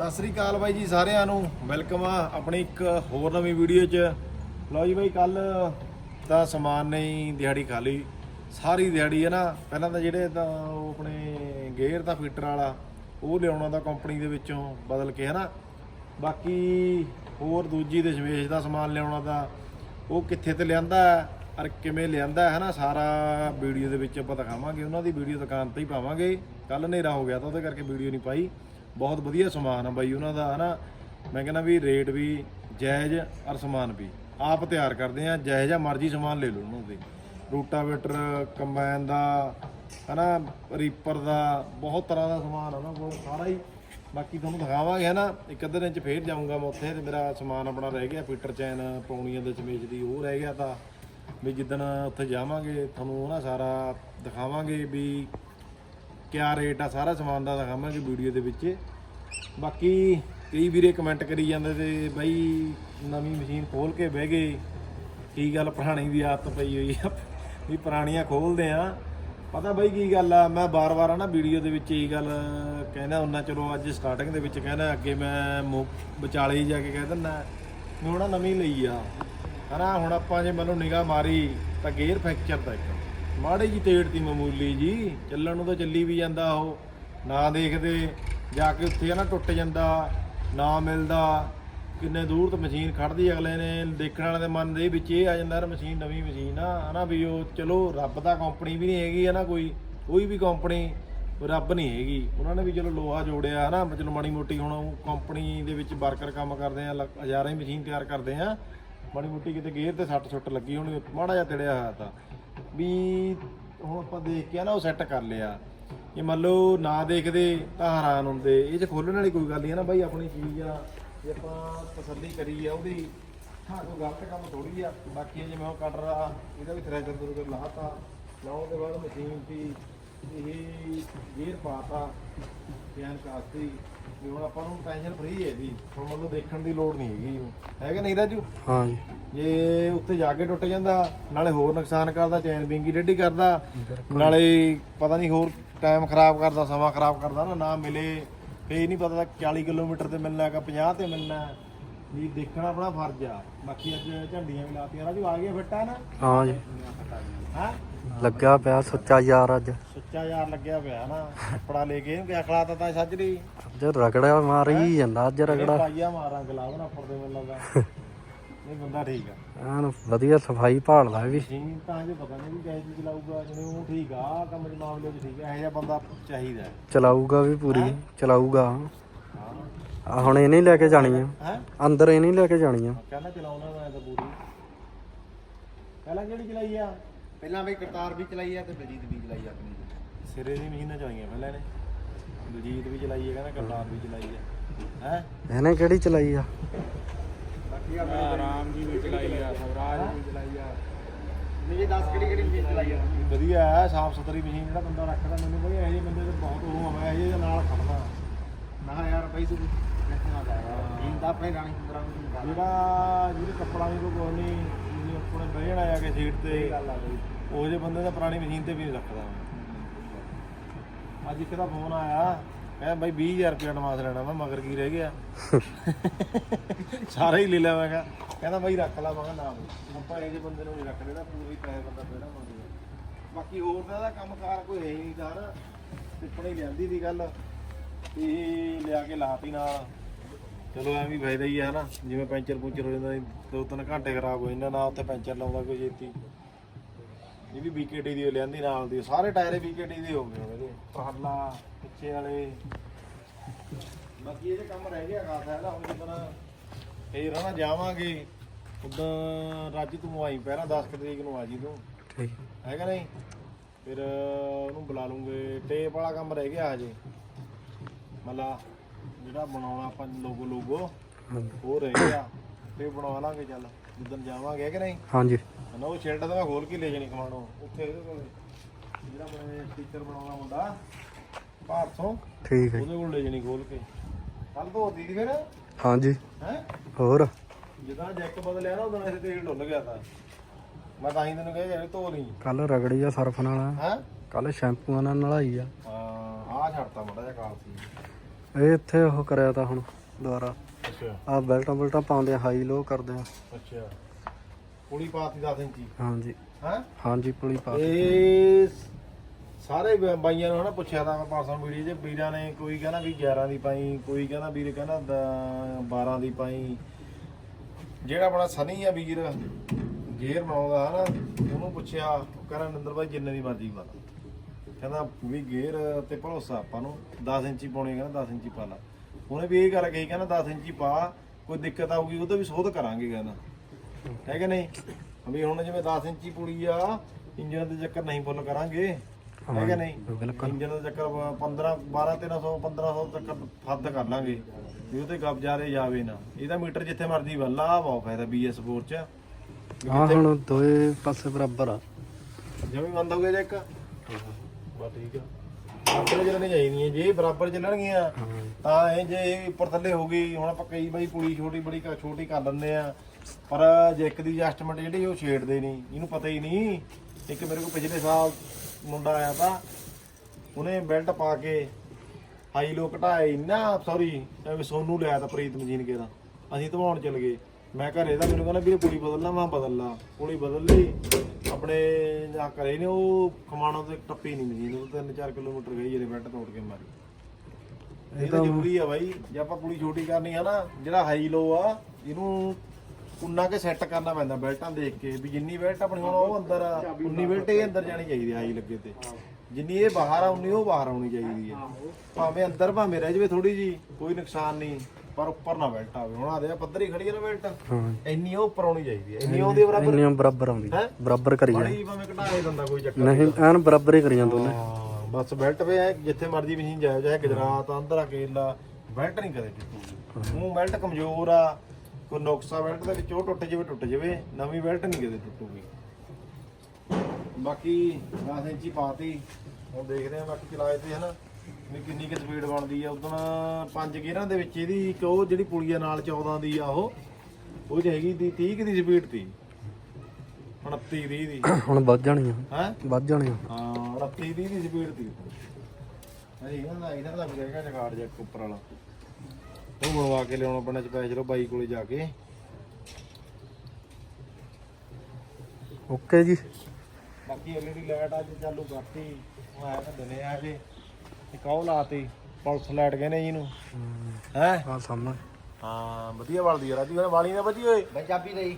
ਸਤਿ ਸ੍ਰੀ ਅਕਾਲ ਬਾਈ ਜੀ ਸਾਰਿਆਂ ਨੂੰ। ਵੈਲਕਮ ਆ ਆਪਣੀ ਇੱਕ ਹੋਰ ਨਵੀਂ ਵੀਡੀਓ 'ਚ। ਲਓ ਜੀ ਬਾਈ ਕੱਲ ਤਾਂ ਸਮਾਨ ਨਹੀਂ ਦਿਹਾੜੀ ਖਾਲੀ ਸਾਰੀ ਦਿਹਾੜੀ ਹੈ ਨਾ, ਪਹਿਲਾਂ ਤਾਂ ਜਿਹੜੇ ਤਾਂ ਉਹ ਆਪਣੇ ਗੇਅਰ ਦਾ ਫੀਟਰ ਵਾਲਾ, ਉਹ ਲਿਆਉਣਾ ਦਾ ਕੰਪਨੀ ਦੇ ਵਿੱਚੋਂ ਬਦਲ ਕੇ ਹੈ ਨਾ ਬਾਕੀ ਹੋਰ ਦੂਜੀ ਦਸ਼ਮੇਸ਼ ਦਾ ਸਮਾਨ ਲਿਆਉਣਾ ਦਾ ਉਹ ਕਿੱਥੇ ਤੇ ਲਿਆਂਦਾ ਔਰ ਕਿਵੇਂ ਲਿਆਂਦਾ ਹੈ ਨਾ ਸਾਰਾ ਵੀਡੀਓ ਦੇ ਵਿੱਚ ਆਪਾਂ ਦਿਖਾਵਾਂਗੇ, ਉਹਨਾਂ ਦੀ ਵੀਡੀਓ ਦੁਕਾਨ ਤੇ ਹੀ ਪਾਵਾਂਗੇ। ਕੱਲ ਹਨੇਰਾ ਹੋ ਗਿਆ ਤਾਂ ਉਹਦੇ ਕਰਕੇ ਵੀਡੀਓ ਨਹੀਂ ਪਾਈ। ਬਹੁਤ ਵਧੀਆ ਸਮਾਨ ਆ ਬਾਈ ਉਹਨਾਂ ਦਾ, ਹਨਾ? ਮੈਂ ਕਹਿੰਦਾ ਵੀ ਰੇਟ ਵੀ ਜਾਇਜ਼ ਔਰ ਸਮਾਨ ਵੀ। ਆਪ ਤਿਆਰ ਕਰਦੇ ਆ, ਜਾਇਜ਼ ਆ, ਮਰਜ਼ੀ ਸਮਾਨ ਲੈ ਲਓ ਉਹਨਾਂ ਦੇ। ਰੂਟਾਵੇਟਰ, ਕੰਬਾਈਨ ਦਾ, ਹਨਾ? ਰੀਪਰ ਦਾ, ਬਹੁਤ ਤਰ੍ਹਾਂ ਦਾ ਸਮਾਨ ਆ ਉਹਨਾਂ ਕੋਲ ਸਾਰਾ ਹੀ। ਬਾਕੀ ਤੁਹਾਨੂੰ ਦਿਖਾਵਾਂਗੇ, ਹਨਾ? ਇੱਕ ਅੱਧੇ ਦਿਨ ਚ ਫੇਰ ਜਾਊਂਗਾ ਮੈਂ ਉੱਥੇ ਤੇ ਮੇਰਾ ਸਮਾਨ ਆਪਣਾ ਰਹਿ ਗਿਆ, ਫੀਟਰ ਚੈਨ, ਪੌਣੀਆਂ ਦੇ ਚਮੇਜ ਦੀ ਉਹ ਰਹਿ ਗਿਆ ਤਾਂ। ਵੀ ਜਿੱਦਣ ਉੱਥੇ ਜਾਵਾਂਗੇ, ਤੁਹਾਨੂੰ ਨਾ ਸਾਰਾ ਦਿਖਾਵਾਂਗੇ ਵੀ ਕਿਆ ਰੇਟ ਆ, ਸਾਰਾ ਸਮਾਨ ਦਾ ਦਿਖਾਵਾਂਗੇ ਵੀਡੀਓ ਦੇ ਵਿੱਚ। ਬਾਕੀ ਕਈ ਵੀਰੇ ਕਮੈਂਟ ਕਰੀ ਜਾਂਦੇ ਤੇ ਬਾਈ ਨਵੀਂ ਮਸ਼ੀਨ ਖੋਲ ਕੇ ਬਹਿ ਗਏ। ਕੀ ਗੱਲ ਪੁਰਾਣੀ ਦੀ ਆਦਤ ਪਈ ਹੋਈ ਆ? ਵੀ ਪੁਰਾਣੀਆਂ ਖੋਲਦੇ ਆ। ਪਤਾ ਬਾਈ ਕੀ ਗੱਲ ਆ, ਮੈਂ ਬਾਰ-ਬਾਰ ਆ ਨਾ ਵੀਡੀਓ ਦੇ ਵਿੱਚ ਇਹੀ ਗੱਲ ਕਹਿੰਦਾ ਹੁੰਦਾ, ਚਲੋ ਅੱਜ ਸਟਾਰਟਿੰਗ ਦੇ ਵਿੱਚ ਕਹਿੰਦਾ ਅੱਗੇ ਮੈਂ ਮੁ- ਵਿਚਾਲੇ ਜਾ ਕੇ ਕਹਿ ਦਿੰਦਾ। ਮੈਂ ਹੁਣ ਆਹ ਨਵੀਂ ਲਈ ਆ। ਹਨਾ ਹੁਣ ਆਪਾਂ ਜੇ ਮੈਨੂੰ ਨਿਗਾਹ ਮਾਰੀ ਤਾਂ ਗੇਅਰ ਫ੍ਰੈਕਚਰ ਦਾ ਇੱਕ। ਮਾੜੀ ਜੀ ਤੇੜ ਤੀ ਮਾਮੂਲੀ ਜੀ, ਚੱਲਣ ਨੂੰ ਤਾਂ ਚੱਲੀ ਵੀ ਜਾਂਦਾ ਉਹ। ਨਾ ਦੇਖਦੇ, ਜਾ ਕੇ ਉੱਥੇ ਨਾ ਟੁੱਟ ਜਾਂਦਾ, ਨਾ ਮਿਲਦਾ। ਕਿੰਨੇ ਦੂਰ ਤੋਂ ਮਸ਼ੀਨ ਖੜਦੀ ਅਗਲੇ ਨੇ, ਦੇਖਣ ਵਾਲੇ ਦੇ ਮਨ ਦੇ ਵਿੱਚ ਇਹ ਆ ਜਾਂਦਾ ਯਾਰ ਮਸ਼ੀਨ, ਨਵੀਂ ਮਸ਼ੀਨ ਆ। ਹਨਾ ਵੀ ਉਹ ਚਲੋ, ਰੱਬ ਦਾ ਕੰਪਨੀ ਵੀ ਨਹੀਂ ਹੈਗੀ ਹਨਾ ਕੋਈ ਕੋਈ ਵੀ ਕੰਪਨੀ ਰੱਬ ਨਹੀਂ ਹੈਗੀ। ਉਹਨਾਂ ਨੇ ਵੀ ਚਲੋ ਲੋਹਾ ਜੋੜਿਆ, ਹਨਾ? ਚਲੋ ਮਾੜੀ ਮੋਟੀ ਹੁਣ ਕੰਪਨੀ ਦੇ ਵਿੱਚ ਵਰਕਰ ਕੰਮ ਕਰਦੇ ਆ ਲੱਖ- ਹਜ਼ਾਰਾਂ ਹੀ ਮਸ਼ੀਨ ਤਿਆਰ ਕਰਦੇ ਆ। ਮਾੜੀ ਮੋਟੀ ਕਿਤੇ ਗੇਅਰ ਤੇ ਸੱਟ ਸੁੱਟ ਲੱਗੀ ਹੋਣੀ, ਮਾੜਾ ਜਿਹਾ ਤੜਿਆ ਹੋਇਆ ਤਾਂ। ਵੀ ਹੁਣ ਆਪਾਂ ਦੇਖ ਕੇ ਨਾ ਉਹ ਸੈੱਟ ਕਰ ਲਿਆ। ਇਹ ਮੰਨ ਲਓ ਨਾ ਦੇਖਦੇ ਤਾਂ ਹੈਰਾਨ ਹੁੰਦੇ। ਇਹ ਚ ਖੋਲਣ ਵਾਲੀ ਕੋਈ ਗੱਲ ਨਹੀਂ ਹੈ ਨਾ ਬਾਈ, ਆਪਣੀ ਚੀਜ਼ ਆ, ਜੇ ਆਪਾਂ ਤਸੱਲੀ ਕਰੀ ਆ ਉਹਦੀ ਹਾਂ ਕੋਈ ਗਲਤ ਕੰਮ ਥੋੜੀ ਆ। ਬਾਕੀ ਜਿਵੇਂ ਉਹ ਕੱਢ ਰਹਾ ਇਹਦਾ ਵੀ ਥ੍ਰੈਸ਼ਰ ਤੋਂ ਲਾਤਾ। ਲਾਉਣ ਦੇ ਬਾਅਦ ਮਸ਼ੀਨ ਦੀ ਇਹ ਗੇਅਰ ਪਾਤਾ ਬਿਆਨ ਕਾਸਤੀ। ਵੀ ਹੁਣ ਆਪਾਂ ਨੂੰ ਟੈਨਸ਼ਨ ਫ੍ਰੀ ਹੈ ਜੀ ਹੁਣ ਮੰਨ ਲਓ ਦੇਖਣ ਦੀ ਲੋੜ ਨਹੀਂ ਹੈਗੀ। ਹੈਗਾ ਨਹੀਂ ਰਾਜੂ? ਹਾਂ ਜੀ। ਜੇ ਉੱਤੇ ਜਾ ਕੇ ਟੁੱਟ ਜਾਂਦਾ ਨਾਲੇ ਹੋਰ ਨੁਕਸਾਨ ਕਰਦਾ ਚੈਨ ਬਿੰਗੀ ਡੇਢੀ ਕਰਦਾ ਨਾਲੇ ਪਤਾ ਨਹੀਂ ਹੋਰ ਟਾਈਮ ਖਰਾਬ ਕਰਦਾ ਸਮਾਂ ਖਰਾਬ ਕਰਦਾ ਨਾ ਨਾ ਮਿਲੇ ਫੇ ਨਹੀਂ ਪਤਾ 40 ਕਿਲੋਮੀਟਰ ਤੇ ਮਿਲਣਾ ਹੈਗਾ 50 ਤੇ ਮਿਲਣਾ। ਹੈ। ਵੀ ਦੇਖਣਾ ਆਪਣਾ ਫਰਜ਼ ਆ। ਬਾਕੀ ਅੱਜ ਝੰਡੀਆਂ ਵੀ ਲਾਤੀਆਂ ਰਾਜੂ ਆ ਗਿਆ ਫਿੱਟਾ ਨਾ? ਹਾਂ ਜੀ। ਹਾਂ? ਲੱਗਿਆ ਪਿਆ ਸੱਚਾ ਯਾਰ ਅੱਜ। ਸੁੱਚਾ ਯਾਰ ਲੱਗਿਆ ਪਿਆ ਨਾ। ਕੱਪੜਾ ਲੈ ਕੇ ਇਹਨੂੰ ਕਿਆ ਖਲਾਤਾ ਤਾਂ ਸੱਜਰੀ ਅੱਜ ਰਗੜਾ ਮਾਰੀ ਜਾਂਦਾ ਅੱਜ ਰਗੜਾ। ਪਾਈਆ ਮਾਰਾਂ ਗਲਾਵ ਨਾ ਮੈਨੂੰ ਲੱਗਦਾ। ਇਹ ਬੰਦਾ ਠੀਕ ਆ। ਐਨ ਵਧੀਆ ਸਫ਼ਾਈ ਭਾਲਦਾ ਇਹ ਵੀ। ਤਾਂ ਜੇ ਪਤਾ ਨਹੀਂ ਵੀ ਕਿਹੋ ਚਲਾਊਗਾ ਜਿਵੇਂ ਉਹ ਠੀਕ ਆ ਆਹ ਕੰਮ ਦੇ ਮਾਮਲੇ 'ਚ ਠੀਕ ਆ ਇਹੋ ਜਿਹਾ ਬੰਦਾ ਚਾਹੀਦਾ ਹੈ। ਚਲਾਊਗਾ ਵੀ ਪੂਰੀ ਚਲਾਊਗਾ। ਹਾਂ। ਆ ਹੁਣ ਇਹ ਨਹੀਂ ਲੈ ਕੇ ਜਾਣੀ ਆ। ਹੈ? ਅੰਦਰ ਇਹ ਨਹੀਂ ਲੈ ਕੇ ਜਾਣੀ ਆ। ਕਹਿੰਦਾ ਚਲਾਉਣਾ ਮੈਂ ਤਾਂ ਪੂਰੀ। ਪਹਿਲਾਂ ਕਿਹੜੀ ਚਲਾਈ ਆ? ਪਹਿਲਾਂ ਬਈ ਕਰਤਾਰ ਵੀ ਚਲਾਈ ਆ ਤੇ ਬਲਜੀਤ ਵੀ ਚਲਾਈ ਆ ਆਪਣੀ। ਸਿਰੇ ਦੀ ਮਸ਼ੀਨਾਂ ਚਲਾਈਆਂ ਪਹਿਲਾਂ ਇਹਨੇ। ਬਲਜੀਤ ਵੀ ਚਲਾਈ ਹੈ ਕਹਿੰਦਾ ਕਰਤਾਰ ਵੀ ਚਲਾਈ ਹੈ ਹੈ? ਇਹਨੇ ਕਿਹੜੀ ਚਲਾਈ ਆ? ਆ ਆਰਾਮ ਜੀ ਵੀ ਚਲਾਈ ਆ ਸਵਰਾਜ ਵੀ ਚਲਾਈ ਆ। ਨਹੀਂ ਦੱਸ ਕਿਹੜੀ ਕਿਹੜੀ ਮਸ਼ੀਨ ਚਲਾਈ ਆ? ਵਧੀਆ ਹੈ ਸਾਫ਼ ਸੁਥਰੀ ਮਸ਼ੀਨ ਜਿਹੜਾ ਬੰਦਾ ਰੱਖਦਾ ਮੈਨੂੰ ਬਈ ਇਹੋ ਜਿਹੇ ਬੰਦੇ ਤੇ ਬਹੁਤ ਉਹ ਆ ਮੈਂ ਇਹੋ ਜਿਹੇ ਨਾਲ ਖੜਦਾ। ਨਾ ਯਾਰ ਬਈ ਤੂੰ ਟੈਨਸ਼ਨ ਨਾ ਲੈ ਮਸ਼ੀਨ ਦਾ ਆਪਣੇ ਰਾਣੀ ਸੁੰਦਰਾਂ ਨੂੰ ਤੂੰ ਜਿਹੜਾ ਜਿਹਦੇ ਕੱਪੜਾ ਨਹੀਂ ਕੋਈ ਕੋਈ ਨਹੀਂ ਜਿਹਨੇ ਆਪਣੇ ਬਹਿ ਜਾਣਾ ਆ ਕੇ ਸੀਟ ਤੇ ਉਹ ਜੇ ਬੰਦੇ ਦਾ ਪੁਰਾਣੀ ਮਸ਼ੀਨ ਤੇ ਵੀ ਨਹੀਂ ਰੱਖਦਾ। ਅੱਜ ਇੱਕ ਦਾ ਫੋਨ ਆਇਆ ਕਹਿੰਦਾ ਬਾਈ 20000 ਰੁਪਏ ਐਡਵਾਂਸ ਲੈਣਾ ਮੈਂ ਮਗਰ ਕੀ ਰਹਿ ਗਿਆ? ਸਾਰੇ ਹੀ ਲੈ ਲਿਆ ਮੈਂ ਕਿਹਾ। ਕਹਿੰਦਾ ਬਾਈ ਰੱਖ ਲਾ, ਮੈਂ ਕਿਹਾ ਨਾ ਬਈ। ਆਪਾਂ ਇਹ ਜੇ ਬੰਦੇ ਨੂੰ ਨਹੀਂ ਰੱਖ ਦੇਣਾ ਪੂਰੀ ਪੈਸੇ ਬੰਦਾ ਪਹਿਲਾਂ ਮੰਗਦਾ ਬਾਕੀ ਹੋਰ ਤਾਂ ਇਹਦਾ ਕੰਮਕਾਰ ਕੋਈ ਹੈ ਹੀ ਨਹੀਂ ਦਾਰ ਟਿੱਪਣੀ ਲਿਆਂਦੀ ਦੀ ਗੱਲ ਇਹ ਲਿਆ ਕੇ ਲਾਤੀ ਨਾਲ। ਚਲੋ ਐਵੇਂ ਵੀ ਫਾਇਦਾ ਹੀ ਹੈ ਨਾ, ਜਿਵੇਂ ਪੈਂਚਰ ਪੁੰਚਰ ਹੋ ਜਾਂਦਾ, ਦੋ ਤਿੰਨ ਘੰਟੇ ਖਰਾਬ ਹੋ ਜਾਂਦਾ ਨਾ ਉੱਥੇ ਪੈਂਚਰ ਲਾਉਂਦਾ ਕੋਈ ਛੇਤੀ। ਇਹ ਵੀ BKT ਦੀ ਲਿਆਂਦੀ ਨਾਲ ਦੀ ਸਾਰੇ ਟਾਇਰ BKT ਦੇ ਹੋ ਗਏ ਇਹਦੇ ਪਹਲਾ ਪਿੱਛੇ ਵਾਲੇ। ਬਾਕੀ ਇਹਦੇ ਕੰਮ ਰਹਿ ਗਿਆ ਖਾਸ ਹੈ ਨਾ ਹੁਣ ਜਿੱਦਣ ਫੇਰ ਹਨਾ ਜਾਵਾਂਗੇ। ਉਦੋਂ ਰਾਜ ਤੂੰ ਆਈ ਪਹਿਲਾਂ 10 ਕੁ ਤਰੀਕ ਨੂੰ ਆ ਜੀ ਤੂੰ। ਠੀਕ। ਹੈਗਾ ਨਹੀਂ? ਫਿਰ ਉਹਨੂੰ ਬੁਲਾ ਲੂੰਗੇ। ਟੇਪ ਵਾਲਾ ਕੰਮ ਰਹਿ ਗਿਆ ਹਜੇ। ਮਤਲਬ ਜਿਹੜਾ ਬਣਾਉਣਾ ਆਪਾਂ ਲੋਗੋ ਲੋਗੋ ਉਹ ਰਹਿ ਗਿਆ। ਤੇ ਬਣਵਾ ਲਾਂਗੇ ਚੱਲ। ਜਿੱਦਣ ਜਾਵਾਂਗੇ ਕਿ ਨਹੀਂ? ਹਾਂਜੀ। ਨਾ ਉਹ ਸ਼ੈਲਡ ਤਾਂ ਮੈਂ ਖੋਲ ਕੇ ਲੈ ਜਾਣੀ ਕਮਾਣੋ। ਉੱਥੇ ਇਹਦੇ ਕੋਲ। ਜਿਹੜਾ ਆਪਣੇ ਸਟੀਕਰ ਬਣਾਉਣਾ ਹੁੰਦਾ ਭਾਰਤੋਂ ਠੀਕ ਹੈ। ਉਹਦੇ ਕੋਲ ਲੈ ਜਾਣੀ ਖੋਲ ਕੇ। ਕੱਲ ਧੋਤੀ ਦੀ ਫਿਰ। ਹਾਂਜੀ। ਹੈ? ਹੋਰ? ਜਦੋਂ ਜੈਕ ਬਦਲਿਆ ਨਾ ਉਦੋਂ ਇਹ ਤੇਲ ਡੁੱਲ ਗਿਆ ਤਾਂ। ਮੈਂ ਤਾਂ ਹੀ ਤੈਨੂੰ ਕਿਹਾ ਯਾਰ ਧੋ ਲਈ। ਕੱਲ ਰਗੜੀ ਆ ਸਰਫ ਨਾਲ। ਹੈ? ਕੱਲ ਸ਼ੈਂਪੂਆਂ ਨਾਲ ਨਲਾਈ ਆ। ਹਾਂ ਆ ਛੱਡਤਾ ਮੜਾ ਜਿਹਾ ਕਾਲ ਸੀ। ਇਹ ਇੱਥੇ ਉਹ ਕਰਿਆ ਤਾਂ ਹੁਣ ਦੁਬਾਰਾ। ਅੱਛਾ। ਆ ਬੈਲਟਾਂ ਬੈਲਟਾਂ ਪਾਉਂਦੇ ਆ ਹਾਈ ਲੋ ਕਰਦੇ ਆ। ਅੱਛਾ। ਪੁਲੀ ਪਾਤੀ 10 ਇੰਚੀ? ਹਾਂਜੀ। ਹਾਂ? ਹਾਂਜੀ ਪੁਲੀ ਪਾ ਇਹ ਸਾਰੇ ਬ- ਬਾਈਆਂ ਨੂੰ ਹਨਾ ਪੁੱਛਿਆ ਤਾਂ ਮੈਂ ਪਾਸਾਂ ਵੀਡੀਓ 'ਚ ਵੀਰਾਂ ਨੇ ਕੋਈ ਕਹਿੰਦਾ ਵੀ 11 ਦੀ ਪਾਈ ਕੋਈ ਕਹਿੰਦਾ ਵੀਰ ਕਹਿੰਦਾ ਦ- 12 ਦੀ ਪਾਈ। ਜਿਹੜਾ ਆਪਣਾ ਸਨੀ ਆ ਵੀਰ ਗੇਅਰ ਬਣਾਉਂਦਾ ਹਨਾ ਉਹਨੂੰ ਪੁੱਛਿਆ ਉਹ ਕਹਿੰਦਾ ਨਿੰਦਰ ਭਾਈ ਜਿੰਨੇ ਦੀ ਮਰਜ਼ੀ ਪਾ ਲਾ ਕਹਿੰਦਾ ਵੀ ਗੇਅਰ ਤੇ ਭਰੋਸਾ ਆਪਾਂ ਨੂੰ 10 ਇੰਚੀ ਪਾਉਣੀ ਕਹਿੰਦਾ 10 ਇੰਚੀ ਪਾ ਲਾ। ਉਹਨੇ ਵੀ ਇਹ ਗੱਲ ਕਹੀ ਕਹਿੰਦਾ 10 ਇੰਚੀ ਪਾ ਕੋਈ ਦਿੱਕਤ ਆਊਗੀ ਉਹ ਤਾਂ ਵੀ ਸੋਧ ਕਰਾਂਗੇ ਕਹਿੰਦਾ ਹੈ ਕਿ ਨਹੀਂ? ਵੀ ਹੁਣ ਜਿਵੇਂ 10 ਇੰਚੀ ਪੁੜੀ ਆ ਇੰਜਨ ਦੇ ਚੱਕਰ ਨਹੀਂ ਫੁੱਲ ਕਰਾਂਗੇ। ਹੈ ਕਿ ਨਹੀਂ? ਇੰਜਨ ਦਾ ਚੱਕਰ 15 12 1300 1500 ਤੱਕ ਫੱਦ ਕਰ ਲਾਂਗੇ। ਵੀ ਉਹ ਤੇ ਗੱਪ ਜਾਰੇ ਜਾਵੇ ਨਾ। ਇਹਦਾ ਮੀਟਰ ਜਿੱਥੇ ਮਰਜ਼ੀ ਵੱਲਾ ਆ ਬਹੁਤ ਫਾਇਦਾ BS 4 ਚ। ਆ ਹੁਣ ਦੋਏ ਪਾਸੇ ਬਰਾਬਰ ਆ। ਜਿਵੇਂ ਬੰਦ ਹੋ ਗਿਆ ਜੇ ਇੱਕ। ਬਸ ਠੀਕ ਆ। ਬਰਾਬਰ ਚੱਲਣੀ ਚਾਹੀਦੀਆਂ, ਜੇ ਬਰਾਬਰ ਚੱਲਣਗੀਆਂ, ਤਾਂ ਇਹ ਜੇ ਇਹ ਉੱਪਰ ਥੱਲੇ ਹੋ ਗਈ, ਹੁਣ ਆਪਾਂ ਕਈ ਬਾਈ ਪੁਲੀ ਛੋਟੀ ਬੜੀ ਛੋਟੀ ਕਰ ਲੈਂਦੇ ਆ। ਪਰ ਜੇ ਇੱਕ ਦੀ ਐਡਜਸਟਮੈਂਟ ਜਿਹੜੀ, ਉਹ ਛੇੜਦੇ ਨਹੀਂ, ਇਹਨੂੰ ਪਤਾ ਹੀ ਨਹੀਂ। ਇੱਕ ਮੇਰੇ ਕੋਲ ਪਿਛਲੇ ਸਾਲ ਮੁੰਡਾ ਆਇਆ ਤਾਂ, ਉਹਨੇ ਬੈਲਟ ਪਾ ਕੇ ਹਾਈ ਲੋ ਘਟਾਏ ਨਾ ਸੌਰੀ ਐਵੇਂ ਸੋਨੂ ਲਿਆ ਤਾਂ ਪ੍ਰੀਤ ਮਜੀਨ ਕੇ ਦਾ। ਅਸੀਂ ਧਵਾਉਣ ਚਲ ਗਏ। ਮੈਂ ਘਰੇ ਦਾ ਮੈਨੂੰ ਕਹਿੰਦਾ ਵੀਰੇ ਪੁਲੀ ਬਦਲਣਾ ਮੈਂ ਬਦਲ ਲਾ। ਕੁੜੀ ਬਦਲ ਲਈ। ਆਪਣੇ ਜਾ ਕਰੇ ਨੇ, ਉਹ ਖਮਾਣੋਂ ਤੇ ਟੱਪੀ ਨਹੀਂ ਮਜੀਨ ਉਹ 3-4 ਕਿਲੋਮੀਟਰ ਗਈ ਜਿਹੜੇ ਬੈਲਟ ਤੋੜ ਕੇ ਮਾਰੀ। ਇਹ ਤਾਂ ਜ਼ਰੂਰੀ ਆ ਬਾਈ। ਜੇ ਆਪਾਂ ਪੁਲੀ ਛੋਟੀ ਕਰਨੀ ਆ ਨਾ, ਜਿਹੜਾ ਹਾਈ ਲੋ ਆ, ਇਹਨੂੰ ਉਨਾ ਕੇ ਸੈੱਟ ਕਰਨਾ ਪੈਂਦਾ ਬੈਲਟਾਂ ਦੇਖ ਕੇ ਵੀ ਜਿੰਨੀ ਬੈਲਟ ਆਪਣੀ ਹੁਣ ਉਹ ਅੰਦਰ ਆ, ਉਨੀ ਬੈਲਟ ਇਹ ਅੰਦਰ ਜਾਣੀ ਚਾਹੀਦੀ ਆ ਹਾਈ ਲੱਗੇ ਤੇ। ਜਿੰਨੀ ਇਹ ਬਾਹਰ ਆ, ਉਨੀ ਉਹ ਬਾਹਰ ਆਉਣੀ ਚਾਹੀਦੀ ਹੈ ਭਾਵੇਂ ਅੰਦਰ ਭਾਵੇਂ ਰਹਿ ਜਵੇ ਥੋੜੀ ਜੀ ਕੋਈ ਨੁਕਸਾਨ ਨਹੀਂ। ਪਰ ਉੱਪਰ ਨਾ ਬੈਲਟ ਆਵੇ ਹੁਣ ਆਦੇ ਆ ਪੱਧਰ ਹੀ ਖੜੀ ਆ ਨਾ ਬੈਲਟ। ਹਾਂ। ਇੰਨੀ ਉਹ ਉੱਪਰ ਆਉਣੀ ਚਾਹੀਦੀ ਆ ਇੰਨੀ ਆ ਬਰਾਬਰ ਇੰਨੀਆਂ ਬਰਾਬਰ ਆਉਂਦੀ ਹੈਂ? ਬਰਾਬਰ ਕਰੀ ਜਾਣੀ ਬੜੀ ਭਾਵੇਂ ਘਟਾਏ ਦਿੰਦਾ ਕੋਈ ਚੱਕਰ ਨਹੀਂ ਐਨ ਬਰਾਬਰ ਹੀ ਕਰੀਆਂ ਦੋਨੇ ਹਾਂ ਬਸ ਬੈਲਟ ਵੇ ਹੈ ਜਿੱਥੇ ਮਰਜ਼ੀ ਮਸ਼ੀਨ ਜਾਏ ਚਾਹੇ ਗੁਜਰਾਤ ਆਂਧਰਾ ਕੇਰਲਾ ਬੈਲਟ ਨਹੀਂ ਕਦੇ ਟੁੱਟੂਗੀ ਉਹ ਬੈਲਟ ਕਮਜ਼ੋਰ ਆ ਕੋਈ ਨੁਕਸਾ ਬੈਲਟ ਦੇ ਵਿੱਚ ਉਹ ਟੁੱਟ ਜਾਵੇ ਟੁੱਟ ਜਾਵੇ ਨਵੀਂ ਬੈਲਟ ਨਹੀਂ ਕਦੇ ਟੁੱਟੂਗੀ ਬਾਕੀ 10 ਇੰਚੀ ਪਾਤੀ ਹੁਣ ਦੇਖਦੇ ਆ ਬਾਕੀ ਚਲਾਏ ਤੇ ਹਨਾ। ਵੀ ਕਿੰਨੀ ਕਿ ਸਪੀਡ ਬਣਦੀ ਆ ਉਦੋਂ ਪੰਜ ਗੇਅਰਾਂ ਦੇ ਵਿੱਚ ਇਹਦੀ ਇੱਕ ਉਹ ਜਿਹੜੀ ਪੁਲੀਆ ਨਾਲ 14 ਦੀ ਆ ਉਹ ਉਹ 'ਚ ਹੈਗੀ ਦੀ 30 ਕੁ ਦੀ ਸਪੀਡ ਤੀ। 29 30 ਦੀ। ਹੁਣ ਵੱਧ ਜਾਣੀਆਂ ਹੈ? ਵੱਧ ਜਾਣੀਆਂ ਹਾਂ 29 ਦੀ ਦੀ ਸਪੀਡ ਤੀ। ਅਰੇ ਇਹਨਾਂ ਦਾ ਇਹਨਾਂ ਦਾ ਹੈਗਾ ਜਗਾੜ ਜਾ ਉੱਪਰ ਵਾਲਾ। ਉਹ ਬਣਵਾ ਕੇ ਲਿਆਉਣਾ ਪੈਣਾ ਸਪੈਸ਼ਲ ਬਾਈ ਕੋਲੇ ਜਾ ਕੇ। ਓਕੇ ਜੀ। ਬਾਕੀ ਐਲਈਡੀ ਲਾਈਟ ਅੱਜ ਚਾਲੂ ਕਰਤੀ। ਉਹ ਆਇਆ ਤਾਂ ਦਿਨੇ ਆ ਜੇ। ਇੱਕ ਉਹ ਲਾਤੀ ਪਲਸ ਲਾਈਟ ਕਹਿੰਦੇ ਜੀ ਇਹਨੂੰ ਹੈ? ਆ ਸਾਹਮਣੇ। ਹਾਂ ਵਧੀਆ ਬਲਦੀ ਆ ਰਾਜੀ ਵਾਲੀ ਨਾ ਵਧੀ ਓਏ ਪੰਜਾਬੀ ਦੇ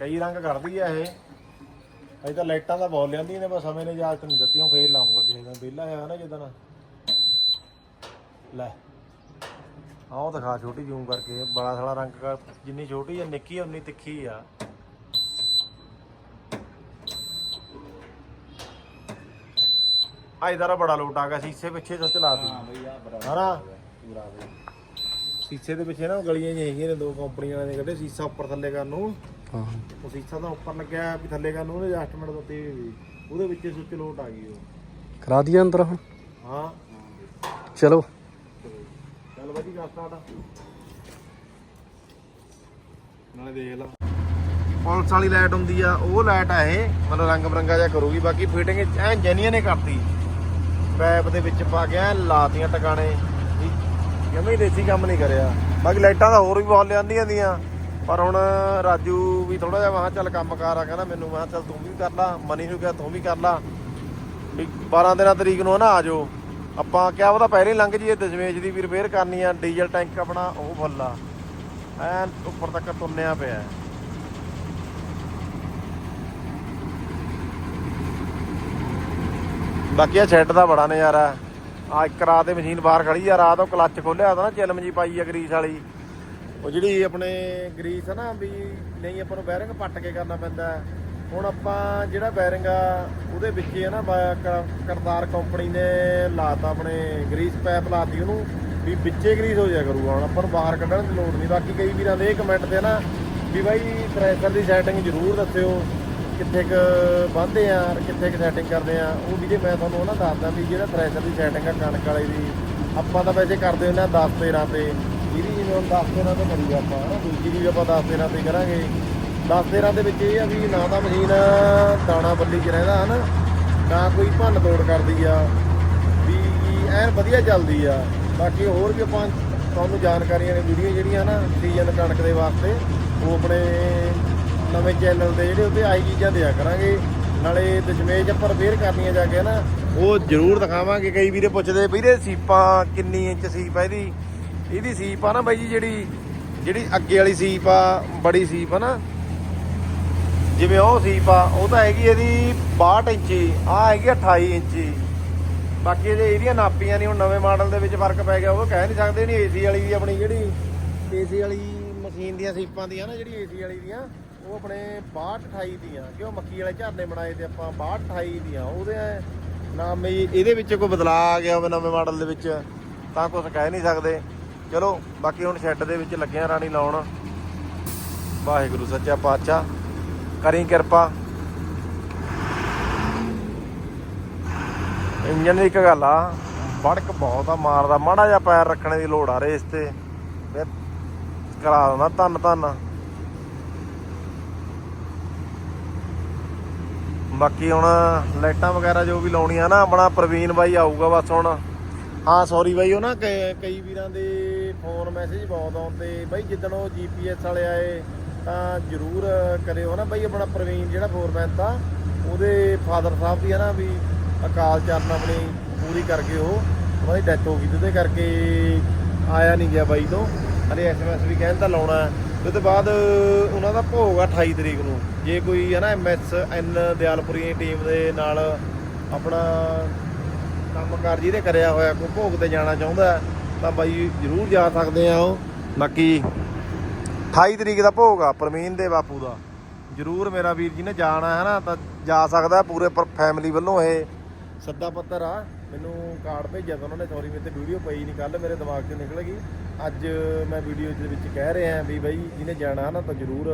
ਕਈ ਰੰਗ ਕਰਦੀ ਆ ਇਹ। ਅਜੇ ਤਾਂ ਲਾਈਟਾਂ ਦਾ ਬਹੁਤ ਲਿਆਂਦੀਆਂ ਨੇ ਬਸ ਸਮੇਂ ਨੇ ਇਜਾਜ਼ਤ ਨਹੀਂ ਦਿੱਤੀ ਉਹ ਫੇਰ ਲਾਉਂਗਾ ਕਿਸੇ ਦਿਨ। ਵਿਹਲਾ ਆ ਨਾ ਜਿੱਦਣ ਲੈ। ਆਹ ਉਹ ਦਿਖਾ ਛੋਟੀ ਜ਼ੂਮ ਕਰਕੇ। ਬੜਾ ਸਾਲਾ ਰੰਗ ਕਰ ਜਿੰਨੀ ਛੋਟੀ ਆ ਨਿੱਕੀ ਆ ਉਨੀ ਤਿੱਖੀ ਆ। ਆ ਇਧਰ ਬੜਾ ਲੋਟ ਆ ਗਿਆ ਸੀਸੇ ਪਿੱਛੇ ਤੋਂ ਚਲਾਤੀ ਭਈਆ ਬੜਾ ਹਨਾ ਪੂਰਾ ਬਈ ਸੀਸੇ ਦੇ ਪਿੱਛੇ ਨਾ ਗਲੀਆਂ ਜਿਹੀਆਂ ਹੈਗੀਆਂ ਨੇ ਦੋ ਕੰਪਨੀਆਂ ਵਾਲੇ ਨੇ ਕੱਢੇ ਸੀਸਾ ਉੱਪਰ ਥੱਲੇ ਕਰਨ ਨੂੰ। ਹਾਂ। ਉਹ ਸੀਸਾ ਤਾਂ ਉੱਪਰ ਲੱਗਿਆ ਵੀ ਥੱਲੇ ਕਰਨ ਨੂੰ ਉਹਨੇ ਐਡਜਸਟਮੈਂਟ ਦਿੱਤੀ ਹੋਈ। ਸੀ ਉਹਦੇ ਵਿੱਚ ਸੁੱਚ ਲੋਟ ਆ ਗਈ ਉਹ। ਕਰਾ ਦਈਏ ਅੰਦਰ ਹੁਣ। ਹਾਂ। ਚਲੋ। ਚੱਲ ਬਾਜੀ ਕਰ ਸਟਾਰਟ ਨਾਲੇ ਦੇਖ ਲਾ। ਪੁਲਿਸ ਵਾਲੀ ਲਾਈਟ ਹੁੰਦੀ ਆ ਉਹ ਲਾਈਟ ਆ ਇਹ। ਮਤਲਬ ਰੰਗ ਬਰੰਗਾ ਜਿਹਾ ਕਰੂਗੀ ਬਾਕੀ ਫਿਟਿੰਗ ਐ ਜੈਨੀਆਂ ਨੇ ਕਰਤੀ। ਪੈਪ ਦੇ ਵਿੱਚ ਪਾ ਕੇ ਐਨ ਲਾਤੀਆਂ ਟਿਕਾਣੇ। ਜਮੇ ਹੀ ਦੇਸੀ ਕੰਮ ਨਹੀਂ ਕਰਿਆ। ਬਾਕੀ ਲਾਈਟਾਂ ਦਾ ਹੋਰ ਵੀ ਬਹੁਤ ਲਿਆਂਦੀਆਂ ਦੀਆਂ। ਪਰ ਹੁਣ ਰਾਜੂ ਵੀ ਥੋੜਾ ਜਿਹਾ ਵਾਹ ਚੱਲ ਕੰਮ ਕਾਰ ਆ, ਕਹਿੰਦਾ ਮੈਨੂੰ, ਮੈਂ ਕਿਹਾ ਚੱਲ ਤੂੰ ਵੀ ਕਰ ਲਾ, ਮਨੀ ਨੂੰ ਕਿਹਾ ਤੂੰ ਵੀ ਕਰ ਲਾ। ਵੀ 12 ਦਿਨਾਂ ਤਰੀਕ ਨੂੰ ਨਾ ਆ ਜਾਓ। ਆਪਾਂ ਕਿਹਾ ਉਹਦਾ ਪਹਿਲੇ ਲੰਘ ਜੀਏ ਦਸ਼ਮੇਸ਼ ਦੀ ਵੀ ਰਿਪੇਅਰ ਕਰਨੀ ਆ, ਡੀਜ਼ਲ ਟੈਂਕ ਆਪਣਾ ਉਹ ਫੁੱਲ ਆ। ਐਨ ਉੱਪਰ ਤੱਕ ਤੁੰਨਿਆ ਪਿਆ ਹੈ। ਬਾਕੀ ਆ ਸ਼ੈੱਡ ਦਾ ਬੜਾ ਨਜ਼ਾਰਾ ਆ ਇੱਕ ਰਾਤ ਤੇ ਮਸ਼ੀਨ ਬਾਹਰ ਖੜੀ ਆ, ਰਾਤ ਉਹ ਕਲੱਚ ਖੋਲਿਆ ਤਾਂ ਨਾ ਚਿਲਮ ਜੀ ਪਾਈ ਆ ਗਰੀਸ ਵਾਲੀ। ਉਹ ਜਿਹੜੀ ਆਪਣੇ ਗਰੀਸ ਆ ਨਾ ਵੀ ਨਹੀਂ ਆਪਾਂ ਨੂੰ ਬੈਰਿੰਗ ਪੱਟ ਕੇ ਕਰਨਾ ਪੈਂਦਾ ਹੁਣ ਆਪਾਂ ਜਿਹੜਾ ਬੈਰਿੰਗ ਆ, ਉਹਦੇ ਵਿੱਚ ਹੀ ਹੈ ਨਾ ਕਰਤਾਰ ਕੰਪਨੀ ਨੇ ਲਾਤਾ ਆਪਣੇ ਗਰੀਸ ਪੈਪ ਲਾਤੀ ਉਹਨੂੰ, ਵੀ ਵਿੱਚੇ ਗਰੀਸ ਹੋ ਜਾਇਆ ਕਰੂਗਾ। ਹੁਣ ਆਪਾਂ ਨੂੰ ਬਾਹਰ ਕੱਢਣ ਦੀ ਲੋੜ ਨਹੀਂ। ਬਾਕੀ ਕਈ ਵੀਰਾਂ ਦੇ ਇਹ ਕਮੈਂਟ ਤੇ ਨਾ, ਵੀ ਬਾਈ ਥ੍ਰੈਸ਼ਰ ਦੀ ਸੈਟਿੰਗ ਜ਼ਰੂਰ ਦੱਸਿਓ। ਕਿੱਥੇ ਕ ਬੰਨਦੇ ਆ ਕਿੱਥੇ ਕ ਸੈਟਿੰਗ ਕਰਦੇ ਆ, ਉਹ ਵੀ ਮੈਂ ਤੁਹਾਨੂੰ ਉਹਨਾਂ ਦੱਸਦਾ ਵੀ ਜਿਹੜਾ ਥ੍ਰੈਸ਼ਰ ਦੀ ਸੈਟਿੰਗ ਆ ਕਣਕ ਵਾਲੇ ਦੀ, ਆਪਾਂ ਤਾਂ ਵੈਸੇ ਕਰਦੇ ਹੁੰਦੇ ਆ 10 13 ਤੇ। ਇਹਦੀ ਜਿਵੇਂ ਹੁਣ 10 13 ਤੇ ਕਰੀਏ ਆਪਾਂ, ਹਨਾ? ਦੂਜੀ ਵੀ ਆਪਾਂ 10 13 ਤੇ ਕਰਾਂਗੇ। 10 13 ਦੇ ਵਿੱਚ ਇਹ ਆ ਵੀ ਨਾ ਤਾਂ ਮਸ਼ੀਨ ਦਾਣਾ ਬੱਲੀ 'ਚ ਰਹਿੰਦਾ, ਹਨਾ? ਨਾ ਕੋਈ ਭੰਨ ਤੋੜ ਕਰਦੀ ਆ। ਐਨ ਵਧੀਆ ਚੱਲਦੀ ਆ। ਬਾਕੀ ਹੋਰ ਵੀ ਆਪਾਂ ਤੁਹਾਨੂੰ ਜਾਣਕਾਰੀਆਂ ਨੇ, ਵੀਡੀਓ ਜਿਹੜੀਆਂ ਨਾ ਸੀਜ਼ਨ ਕਣਕ ਦੇ ਵਾਸਤੇ, ਉਹ ਆਪਣੇ ਨਵੇਂ ਚੈਨਲ ਦੇ ਜਿਹੜੇ ਉਹਦੇ ਆਈ ਚੀਜ਼ਾਂ ਦਿਆ ਕਰਾਂਗੇ। ਨਾਲੇ ਦਸ਼ਮੇਸ਼ ਆਪਾਂ ਰਿਪੇਅਰ ਕਰਨੀਆਂ ਜਾ ਕੇ ਨਾ, ਉਹ ਜ਼ਰੂਰ ਦਿਖਾਵਾਂਗੇ। ਕਈ ਵੀਰੇ ਪੁੱਛਦੇ ਵੀਰੇ ਸੀਪਾਂ ਕਿੰਨੀ ਇੰਚ ਸੀਪ ਆ ਇਹਦੀ? ਇਹਦੀ ਸੀਪ ਆ ਨਾ ਬਾਈ ਜੀ ਜਿਹੜੀ ਜਿਹੜੀ ਅੱਗੇ ਵਾਲੀ ਸੀਪ ਆ, ਬੜੀ ਸੀਪ ਆ ਨਾ। ਜਿਵੇਂ ਉਹ ਸੀਪ ਆ, ਉਹ ਤਾਂ ਹੈਗੀ ਇਹਦੀ 62 ਇੰਚੀ ਆ ਹੈਗੀ 28 ਇੰਚੀ। ਬਾਕੀ ਜੇ ਇਹਦੀਆਂ ਨਾਪੀਆਂ ਨਹੀਂ, ਹੁਣ ਨਵੇਂ ਮਾਡਲ ਦੇ ਵਿੱਚ ਫ਼ਰਕ ਪੈ ਗਿਆ, ਉਹ ਕਹਿ ਨਹੀਂ ਸਕਦੇ ਨਹੀਂ ਏਸੀ ਵਾਲੀ ਦੀ ਆਪਣੀ ਜਿਹੜੀ ਏਸੀ ਵਾਲੀ ਮਸ਼ੀਨ ਦੀਆਂ ਸੀਪਾਂ ਦੀਆਂ ਨਾ, ਜਿਹੜੀ ਏਸੀ ਵਾਲੀ ਦੀਆਂ। ਉਹ ਆਪਣੇ 62 28 ਦੀਆਂ, ਕਿਉਂ ਮੱਕੀ ਵਾਲੇ ਝਰਨੇ ਬਣਾਏ ਤੇ ਆਪਾਂ 62 28 ਦੀਆਂ, ਉਹਦੇ ਨਾਮ ਇਹਦੇ ਵਿੱਚ ਕੋਈ ਬਦਲਾਅ ਆ ਗਿਆ ਹੋਵੇ ਨਵੇਂ ਮਾਡਲ ਦੇ ਵਿੱਚ, ਤਾਂ ਕੁਝ ਕਹਿ ਨਹੀਂ ਸਕਦੇ। ਚਲੋ, ਬਾਕੀ ਹੁਣ ਸ਼ੈੱਡ ਦੇ ਵਿੱਚ ਲੱਗਿਆ ਰਾਣੀ ਲਾਉਣ। ਵਾਹਿਗੁਰੂ, ਸੱਚਾ ਪਾਤਸ਼ਾਹ, ਕਰੀ ਕਿਰਪਾ। ਇੰਜਨ ਦੀ ਇੱਕ ਗੱਲ ਆ, ਵੜਕ ਬਹੁਤ ਆ ਮਾਰਦਾ ਮਾੜਾ ਜਿਹਾ ਪੈਰ ਰੱਖਣੇ ਦੀ ਲੋੜ ਆ ਰੇਸ ਤੇ। ਫਿਰ ਕਰਾ ਦਿੰਦਾ ਧੰਨ ਧੰਨ ਬਾਕੀ ਹੁਣ ਲਾਈਟਾਂ ਵਗੈਰਾ ਜੋ ਵੀ ਲਾਉਣੀਆਂ ਨਾ, ਆਪਣਾ ਪ੍ਰਵੀਨ ਬਾਈ ਆਊਗਾ ਬਸ ਹੁਣ। ਹਾਂ ਸੌਰੀ ਬਾਈ, ਉਹ ਨਾ ਕਈ ਕਈ ਵੀਰਾਂ ਦੇ ਫੋਨ ਮੈਸੇਜ ਬਹੁਤ ਆਉਂਦੇ ਬਾਈ ਜਿੱਦਣ ਉਹ ਜੀਪੀਐਸ ਵਾਲੇ ਆਏ, ਤਾਂ ਜਰੂਰ ਕਰਿਓ ਨਾ ਬਾਈ ਆਪਣਾ ਪ੍ਰਵੀਨ ਜਿਹੜਾ ਫੋਰਮੈਨ ਤਾਂ ਉਹਦੇ ਫਾਦਰ ਸਾਹਿਬ ਦੀ ਹੈ ਨਾ ਵੀ ਅਕਾਲ ਚਰਨ ਆਪਣੀ ਪੂਰੀ ਕਰਕੇ ਉਹ ਉਹਨਾਂ ਦੀ ਡੈਥ ਹੋ ਗਈ ਤੇ ਕਰਕੇ ਆਇਆ ਨਹੀਂ ਗਿਆ ਬਾਈ ਤੋਂ। ਹਲੇ ਐਸਐਮਐਸ ਵੀ ਕਹਿੰਦਾ ਤਾਂ ਲਾਉਣਾ। ਹੈ ਤੇ ਉਹਦੇ ਬਾਅਦ ਉਹਨਾਂ ਦਾ ਭੋਗ ਆ 28 ਤਰੀਕ ਨੂੰ। ਜੇ ਕੋਈ ਹੈ ਨਾ ਐਮਐਸ ਐਨ ਦਿਆਲਪੁਰੀ ਟੀਮ ਦੇ ਨਾਲ ਆਪਣਾ ਕੰਮਕਾਰ ਜਿਹਦੇ ਕਰਿਆ ਹੋਇਆ, ਕੋਈ ਭੋਗ ਤੇ ਜਾਣਾ ਚਾਹੁੰਦਾ, ਤਾਂ ਬਾਈ ਜਰੂਰ ਜਾ ਸਕਦੇ ਆ ਉਹ। ਬਾਕੀ 28 ਤਰੀਕ ਦਾ ਭੋਗ ਆ ਪਰਮੀਨ ਦੇ ਬਾਪੂ ਦਾ। ਜਰੂਰ ਮੇਰਾ ਵੀਰ ਜੀ ਨੇ ਜਾਣਾ ਹੈ ਨਾ, ਤਾਂ ਜਾ ਸਕਦਾ ਪੂਰੇ ਫੈਮਿਲੀ ਵੱਲੋਂ ਇਹ ਸੱਦਾ ਪੱਤਰ ਆ। ਮੈਨੂੰ ਕਾਰਡ ਭੇਜਿਆ ਤਾਂ ਉਹਨਾਂ ਨੇ ਸੌਰੀ ਮੇਰੇ ਤੇ ਵੀਡੀਓ ਪਈ ਨਹੀਂ ਕੱਲ ਮੇਰੇ ਦਿਮਾਗ 'ਚੋਂ ਨਿਕਲ ਗਈ। ਅੱਜ ਮੈਂ ਵੀਡੀਓ ਦੇ ਵਿੱਚ ਕਹਿ ਰਿਹਾ ਵੀ ਬਾਈ ਜਿਹਨੇ ਜਾਣਾ ਨਾ ਤਾਂ ਜਰੂਰ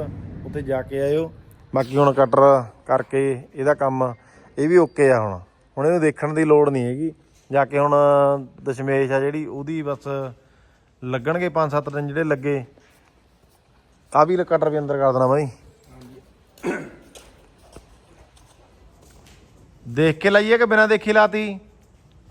ਉੱਥੇ ਜਾ ਕੇ ਆਇਓ। ਬਾਕੀ ਹੁਣ ਕਟਰ ਕਰਕੇ ਇਹਦਾ ਕੰਮ ਇਹ ਵੀ ਓਕੇ ਆ ਹੁਣ। ਹੁਣ ਇਹਨੂੰ ਦੇਖਣ ਦੀ ਲੋੜ ਨਹੀਂ ਹੈਗੀ। ਜਾ ਕੇ ਹੁਣ ਦਸ਼ਮੇਸ਼ ਆ ਜਿਹੜੀ ਉਹਦੀ ਬਸ ਲੱਗਣਗੇ 5-7 ਦਿਨ ਜਿਹੜੇ ਲੱਗੇ। ਆ ਵੀ ਕਟਰ ਵੀ ਅੰਦਰ ਕਰ ਦੇਣਾ ਬਾਈ। ਦੇਖ ਕੇ ਲਾਈਏ ਕਿ ਬਿਨਾਂ ਦੇਖੀ ਲਾਤੀ?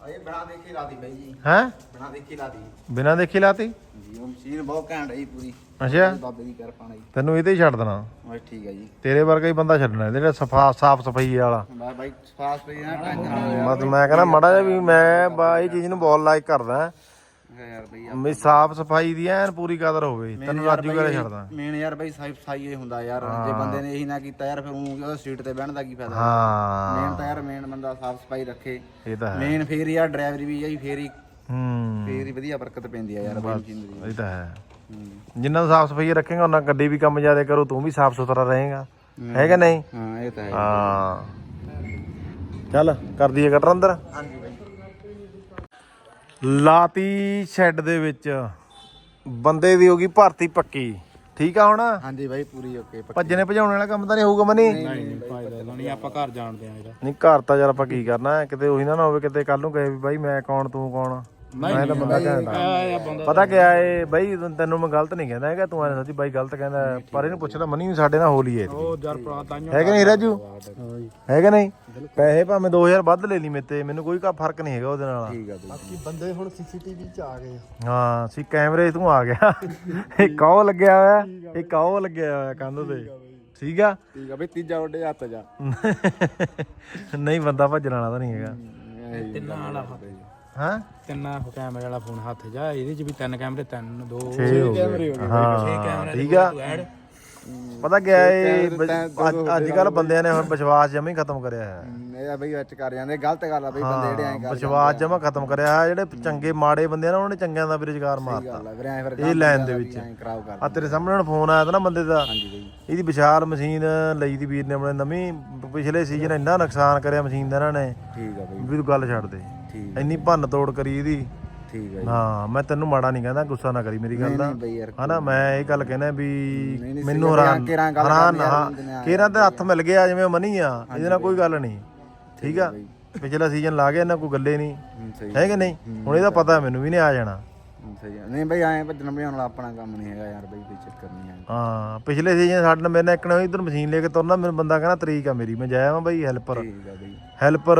ਆਏ ਬਣਾ ਦੇਖੀ ਲਾਦੀ ਬਾਈ ਜੀ। ਹੈ? ਬਣਾ ਦੇਖੀ ਲਾਦੀ ਬਿਨਾਂ ਦੇਖੀ ਲਾਤੀ? ਜੀ ਉਹ ਮਸ਼ੀਨ ਬਹੁਤ ਘੈਂਟ ਹੈ ਜੀ ਪੂਰੀ। ਅੱਛਾ। ਬਾਬੇ ਦੀ ਕਿਰਪਾ ਨਾਲ ਜੀ। ਤੈਨੂੰ ਇਹਦੇ ਹੀ ਛੱਡ ਦੇਣਾ। ਬਸ ਠੀਕ ਹੈ ਜੀ। ਤੇਰੇ ਵਰਗਾ ਹੀ ਬੰਦਾ ਛੱਡਣਾ ਜਿਹੜਾ ਸਫਾ ਸਾਫ਼ ਸਫ਼ਾਈ ਵਾਲਾ। ਬਾ ਬਾਈ ਫਾਸ ਪਈ ਨਾ ਟੈਨਸ਼ਨ ਨਾ ਬਸ ਮੈਂ ਕਹਿੰਦਾ ਮੜਾ ਜਿਹਾ ਵੀ ਮੈਂ ਬਾ ਇਹ ਚੀਜ਼ ਨੂੰ ਬਹੁਤ ਲਾਈਕ ਕਰਦਾ। ਯਾਰ ਬਈ ਵੀ ਸਾਫ਼ ਸਫ਼ਾਈ ਦੀ ਐਨ ਪੂਰੀ ਕਦਰ ਹੋਵੇ ਤੈਨੂੰ ਰਾਜੂ ਕਰੇ ਛੱਡਦਾ। ਮੇਨ ਯਾਰ ਬਈ ਸਾਈ ਸਾਈ ਇਹ ਹੁੰਦਾ ਯਾਰ ਜੇ ਬੰਦੇ ਨੇ ਇਹੀ ਨਾ ਕੀਤਾ ਯਾਰ ਫਿਰ ਉਹ ਸੀਟ ਤੇ ਬਹਿਣ ਦਾ ਕੀ ਫਾਇਦਾ? ਮੇਨ ਹਾਂ ਤਾਂ ਯਾਰ ਮੇਨ ਬੰਦਾ ਸਾਫ਼ ਸਫ਼ਾਈ ਰੱਖੇ। ਇਹ ਤਾਂ ਹੈ। ਮੇਨ ਫੇਰ ਯਾਰ ਡਰਾਈਵਰ ਵੀ ਆਈ ਫੇਰ ਹੀ ਹੂੰ। ਫੇਰ ਹੀ ਵਧੀਆ ਬਰਕਤ ਪੈਂਦੀ ਆ ਯਾਰ ਬਈ ਇਹ ਤਾਂ ਹੈ। ਹੂੰ। ਜਿੰਨਾ ਸਾਫ਼ ਸਫ਼ਾਈ ਰੱਖੇਗਾ ਉਹਨਾਂ ਗੱਡੀ ਵੀ ਕੰਮ ਜ਼ਿਆਦਾ ਕਰੂ ਤੂੰ ਵੀ ਸਾਫ਼ ਸੁਥਰਾ ਰਹੇਗਾ। ਹੈ ਕਿ ਨਹੀਂ? ਹਾਂ ਇਹ ਤਾਂ ਹੈ। ਹਾਂ। ਚੱਲ ਕਰ ਦਈਏ ਕਟਰ ਅੰਦਰ? ਹਾਂਜੀ। ਲਾਤੀ ਸ਼ੈੱਡ ਦੇ ਵਿੱਚ। ਬੰਦੇ ਦੀ ਹੋਗੀ ਭਰਤੀ ਪੱਕੀ। ਠੀਕ ਆ ਹੁਣ? ਹਾਂਜੀ ਬਾਈ ਪੂਰੀ ਓਕੇ ਭੱਜਣੇ ਭਜਾਉਣ ਵਾਲਾ ਕੰਮ ਤਾਂ ਨਹੀਂ ਹੋਊਗਾ ਮਨੀ? ਨਹੀਂ ਫਾਇਦਾ ਨਹੀਂ ਆਪਾਂ ਘਰ ਜਾਣਦੇ ਆ ਇਹਦਾ। ਨਹੀਂ ਘਰ ਤਾਂ ਯਾਰ ਆਪਾਂ ਕੀ ਕਰਨਾ ਹੈ? ਕਿਤੇ ਉਹੀ ਨਾ ਨਾ ਹੋਵੇ ਕਿਤੇ ਕੱਲ ਨੂੰ ਕਹੇ ਵੀ ਬਾਈ ਮੈਂ ਕੌਣ ਤੂੰ ਕੌਣ? ਮੈਂ ਤਾਂ ਬੰਦਾ ਘੈਂਟਾ ਪਤਾ ਕਿਆ ਏ ਬਾਈ ਤੈਨੂੰ ਮੈਂ ਗਲਤ ਨਹੀਂ ਕਹਿੰਦਾ ਹੈਗਾ ਤੂੰ ਐ ਸੱਚੀ ਬਾਈ ਗਲਤ ਕਹਿੰਦਾ ਹੈ। ਪਰ ਇਹਨੂੰ ਪੁੱਛਦਾ ਮਨੀ ਵੀ ਸਾਡੇ ਨਾਲ ਹੋਲੀ ਹੈ ਉਹ ਯਾਰ ਪੁਰਾਣਾ ਤਾਂ ਹੈ ਕਿ ਨਹੀਂ ਰਾਜੂ? ਹੈ ਕਿ ਨਹੀਂ? ਪੈਸੇ ਭਾਵੇਂ 2000 ਵੱਧ ਲੈ ਲਈ ਮੇਤੇ ਮੈਨੂੰ ਕੋਈ ਕਾ ਫ਼ਰਕ ਨਹੀਂ ਹੈਗਾ ਉਹਦੇ ਨਾਲ। ਠੀਕ ਆ ਬਾਈ ਬਾਕੀ ਬੰਦੇ ਹੁਣ ਸੀਸੀਟੀਵੀ 'ਚ ਆ ਗਏ। ਹਾਂ ਸੀ ਕੈਮਰੇ ਤੂੰ ਆ ਗਿਆ। ਇੱਕ ਉਹ ਲੱਗਿਆ ਹੋਇਆ ਇੱਕ ਉਹ ਲੱਗਿਆ ਹੋਇਆ ਕੰਧ ਤੇ। ਠੀਕ ਆ ਠੀਕ ਆ? ਬਈ ਤੀਜਾ ਵੱਡੇ ਹੱਥ ਜਾ। ਨਹੀਂ ਬੰਦਾ ਭੱਜਣ ਵਾਲਾ ਤਾਂ ਨਹੀਂ ਹੈਗਾ। ਤਿੰਨਾਂ ਵਾਲਾ ਹਾਂ? ਤਿੰਨਾਂ ਕੈਮਰੇ ਵਾਲਾ ਫੋਨ ਹੱਥ ਜਾ ਇਹਦੇ ਚ ਵੀ ਤਿੰਨ ਕੈਮਰੇ ਤਿੰਨ ਦੋ 6 ਹੋ ਗਏ। ਹਾਂ ਠੀਕ ਆ। ਪਤਾ ਗਿਆ ਇਹ ਅੱਜ ਕੱਲ ਬੰਦਿਆਂ ਨੇ ਹੁਣ ਵਿਸ਼ਵਾਸ ਜਮਾ ਹੀ ਖਤਮ ਕਰਿਆ ਹੈ। ਇਹ ਆ ਬਈ ਵਿੱਚ ਕਰ ਜਾਂਦੇ ਗਲਤ ਗੱਲ ਆ ਬਈ ਬੰਦੇ ਜਿਹੜੇ ਐਂ ਕਰ ਵਿਸ਼ਵਾਸ ਜਮਾ ਖਤਮ ਕਰਿਆ ਹੈ ਜਿਹੜੇ ਚੰਗੇ ਮਾੜੇ ਬੰਦੇ ਨਾ ਉਹਨਾਂ ਨੇ ਚੰਗਿਆਂ ਦਾ ਵੀ ਰੁਜ਼ਗਾਰ ਮਾਰਤਾ। ਗੱਲ ਆ ਵੀਰੇ ਐਂ ਫਿਰ ਇਹ ਲਾਈਨ ਦੇ ਵਿੱਚ। ਆ ਤੇਰੇ ਸਾਹਮਣੇ ਹੁਣ ਫੋਨ ਆਇਆ ਤਾਂ ਨਾ ਬੰਦੇ ਦਾ। ਹਾਂਜੀ ਬਈ। ਇਹਦੀ ਵਿਸ਼ਾਲ ਮਸ਼ੀਨ ਲਈ ਦੀ ਵੀਰ ਨੇ ਆਪਣੇ ਨਵੀਂ ਪਿਛਲੇ ਸੀਜ਼ਨ ਇੰਨਾ ਨੁਕਸਾਨ ਕਰਿਆ ਮਸ਼ੀਨ ਦਾ ਇਹਨਾਂ ਨੇ। ਠੀਕ ਆ ਬਈ। ਵੀ ਤੂੰ ਗੱਲ ਛੱਡ ਦੇ। ਠੀਕ ਇੰਨੀ ਭੰਨ ਤੋੜ ਕਰੀ ਇਹਦੀ। ਠੀਕ ਆ ਹਾਂ ਮੈਂ ਤੈਨੂੰ ਮਾੜਾ ਨਹੀਂ ਕਹਿੰਦਾ ਗੁੱਸਾ ਨਾ ਕਰੀ ਮੇਰੀ ਗੱਲ ਦਾ। ਨਹੀਂ ਬਈ ਯਾਰ ਹਨਾ ਮੈਂ ਇਹ ਗੱਲ ਕਹਿਣਾ ਵੀ ਮੈਨੂੰ ਹੈਰਾਨ ਹੈਰਾਨ ਹਾਂ ਬੰਦੇ ਨੇ ਆ ਕੇਰਾਂ ਤੇ ਹੱਥ ਮਿਲ ਗਿਆ ਜਿਵੇਂ ਮਨੀ ਆ ਇਹਦੇ ਨਾਲ ਕੋਈ ਗੱਲ ਨਹੀਂ। ਠੀਕ ਆ? ਪਿਛਲਾ ਸੀਜ਼ਨ ਲਾ ਗਿਆ ਇਹਨਾਂ ਕੋਈ ਗੱਲੇ ਨਹੀਂ। ਹੂੰ, ਹੈ ਕਿ ਨਹੀਂ? ਹੁਣ ਇਹਦਾ ਪਤਾ ਮੈਨੂੰ ਵੀ ਨਹੀਂ ਆ ਜਾਣਾ। ਹੂੰ, ਸਹੀ ਨਹੀਂ ਬਈ ਐਂ ਭੱਜਣ ਭਜਾਉਣ ਵਾਲਾ ਆਪਣਾ ਕੰਮ ਨਹੀਂ ਹੈਗਾ ਯਾਰ ਬਈ ਕੋਈ ਚੱਕਰ ਨਹੀਂ ਹੈ। ਹਾਂ ਪਿਛਲੇ ਸੀਜ਼ਨ ਸਾਡੇ ਨਾਲ ਮੇਰੇ ਨਾਲ ਇੱਕ ਨੇ ਇਧਰ ਮਸ਼ੀਨ ਲੈ ਕੇ ਤੁਰਨਾ ਮੈਨੂੰ ਬੰਦਾ ਕਹਿੰਦਾ ਤਰੀਕ ਆ ਮੇਰੀ ਮੈਂ ਜਾਇਆ ਵਾਂ ਬਈ ਹੈਲਪਰ ਠੀਕ ਆ ਬਈ। ਹੈਲਪਰ।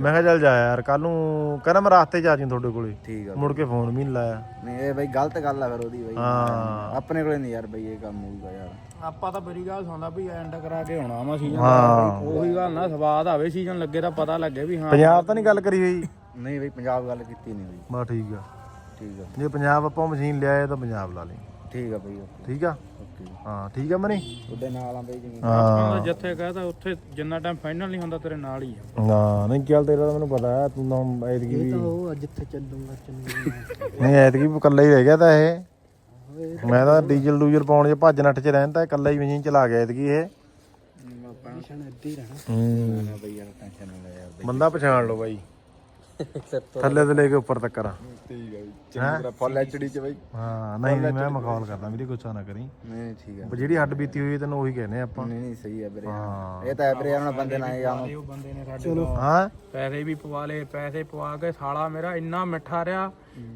ਮੈਂ ਕਿਹਾ ਚੱਲ ਜਾ ਯਾਰ ਕੱਲ ਨੂੰ ਕਹਿੰਦਾ ਮੈਂ ਰਾਸਤੇ 'ਚ ਆ ਜੀ ਤੁਹਾਡੇ ਕੋਲੇ। ਠੀਕ ਆ। ਮੁੜ ਕੇ ਫੋਨ ਵੀ ਨਹੀਂ ਲਾਇਆ। ਨਹੀਂ ਇਹ ਬਈ ਗਲਤ ਗੱਲ ਆ ਫਿਰ ਉਹਦੀ ਬਈ। ਹਾਂ। ਆਪਣੇ ਕੋਲੇ ਨਹੀਂ ਯਾਰ ਬਈ ਇਹ ਕੰਮ ਹੋਊਗਾ ਯਾਰ। ਆਪਾਂ ਤਾਂ ਮੇਰੀ ਗੱਲ ਸੁਣਦਾ ਵੀ ਐਂਡ ਕਰਾ ਕੇ ਆਉਣਾ ਵਾ ਸੀਜ਼ਨ ਹਾਂ। ਉਹੀ ਗੱਲ ਨਾ ਸਵਾਦ ਆਵੇ ਸੀਜ਼ਨ ਲੱਗੇ ਤਾਂ ਪਤਾ ਲੱਗੇ ਵੀ ਹਾਂ। ਪੰਜਾਬ ਤਾਂ ਨਹੀਂ ਗੱਲ ਕਰੀ ਹੋਈ? ਨਹੀਂ ਬਈ ਪੰਜਾਬ ਗੱਲ ਕੀਤੀ ਨਹੀਂ ਬਈ ਬਾ ਠੀਕ ਆ। ਠੀਕ ਆ। ਜੇ ਪੰਜਾਬ ਆਪਾਂ ਮਸ਼ੀਨ ਲਿਆਏ ਤਾਂ ਪੰਜਾਬ ਲਾ ਲਈ। ਠੀਕ ਆ ਬਈ ਠੀਕ ਆ? ਓਕੇ ਹਾਂ ਠੀਕ ਆ ਮਨੀ? ਉਹਦੇ ਨਾਲ ਆ ਬਈ ਜਿਵੇਂ। ਹਾਂ। ਜਿੱਥੇ ਕਹਤਾ ਉੱਥੇ ਜਿੰਨਾ ਟਾਈਮ ਫਾਈਨਲ ਨਹੀਂ ਹੁੰਦਾ ਤੇਰੇ ਨਾਲ ਹੀ ਆ। ਨਾ ਨਹੀਂ ਚੱਲ ਤੇਰਾ ਤਾਂ ਮੈਨੂੰ ਪਤਾ ਹੈ ਤੂੰ ਤਾਂ ਐਤਕੀ ਵੀ ਉਹ ਜਿੱਥੇ ਚੱਲੂਗਾ ਚੱਲੂਗਾ ਨਹੀਂ ਐਤਕੀ ਵੀ ਇਕੱਲਾ ਹੀ ਰਹਿ ਗਿਆ ਤਾਂ ਇਹ। ਮੈਂ ਤਾਂ ਡੀਜ਼ਲ ਡੂਜ਼ਲ ਪਾਉਣ 'ਚ ਭੱਜ ਨੱਠ 'ਚ ਰਹਿੰਦਾ ਇਕੱਲਾ ਹੀ ਮਸ਼ੀਨ ਚਲਾ ਗਿਆ ਐਤਕੀ ਇਹ। ਮਿਸ਼ਨ ਇੱਦਾਂ ਹੀ। ਰਹਿਣਾ ਹੂੰ। ਬਈ ਯਾਰ ਟੈਨਸ਼ਨ ਨਾ ਲੈ ਯਾਰ ਬੰਦਾ ਪਛਾਣ ਲਓ ਬਾਈ। ਥੱਲੇ ਤੋਂ ਲੈ ਕੇ ਉੱਪਰ ਤੱਕ ਕਰਾਂ। ਠੀਕ ਆ ਬਈ ਚੰਗੀ ਤਰ੍ਹਾਂ ਫੁੱਲ ਐਚਡੀ ਚ ਬਈ। ਹਾਂ ਨਹੀਂ ਨਹੀਂ ਮੈਂ ਮਖੌਲ ਕਰਦਾ ਵੀਰੇ ਗੁੱਸਾ ਨਾ ਕਰੀ। ਨਹੀਂ ਠੀਕ ਆ। ਪਰ ਜਿਹੜੀ ਹੱਡ ਬੀਤੀ ਹੋਈ ਹੈ ਤੈਨੂੰ ਉਹੀ ਕਹਿੰਦੇ ਆਪਾਂ। ਨਹੀਂ ਨਹੀਂ ਸਹੀ ਆ ਵੀਰੇ। ਹਾਂ। ਇਹ ਤਾਂ ਹੈ ਵੀਰੇ ਉਹਨਾਂ ਬੰਦੇ ਨਾਲ ਹੀ ਆਉਂ ਉਹ ਬੰਦੇ ਨੇ ਸਾਡੇ ਚਲੋ। ਹਾਂ? ਪੈਸੇ ਵੀ ਪਵਾ ਲਏ ਪੈਸੇ ਪਵਾ ਕੇ ਸਾਲਾ ਮੇਰਾ ਇੰਨਾ ਮਿੱਠਾ ਰਿਹਾ।